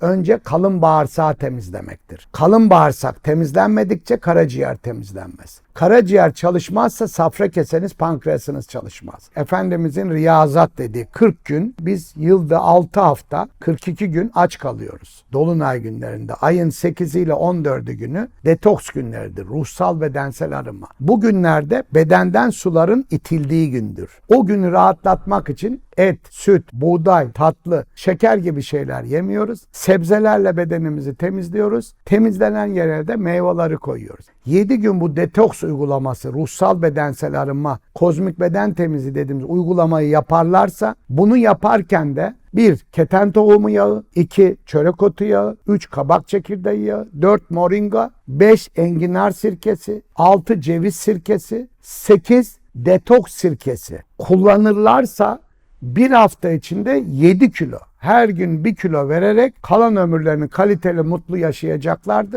önce kalın bağırsağı temizlemektir. Kalın bağırsak temizlenmedikçe karaciğer temizlenmez. Karaciğer çalışmazsa safra keseniz pankreasınız çalışmaz. Efendimizin riyazat dediği 40 gün biz yılda 6 hafta 42 gün aç kalıyoruz. Dolunay günlerinde ayın 8 ile 14'ü günü detoks günleridir. Ruhsal bedensel arınma. Bu günlerde bedenden suların itildiği gündür. O günü rahatlatmak için et, süt, buğday, tatlı, şeker gibi şeyler yemiyoruz. Sebzelerle bedenimizi temizliyoruz. Temizlenen yere de meyveleri koyuyoruz. 7 gün bu detoks uygulaması, ruhsal bedensel arınma, kozmik beden temizliği dediğimiz uygulamayı yaparlarsa bunu yaparken de 1. Keten tohumu yağı, 2. Çörek otu yağı, 3. Kabak çekirdeği yağı, 4. Moringa, 5. Enginar sirkesi, 6. Ceviz sirkesi, 8. Detoks sirkesi kullanırlarsa bir hafta içinde 7 kilo her gün 1 kilo vererek kalan ömürlerini kaliteli mutlu yaşayacaklardır.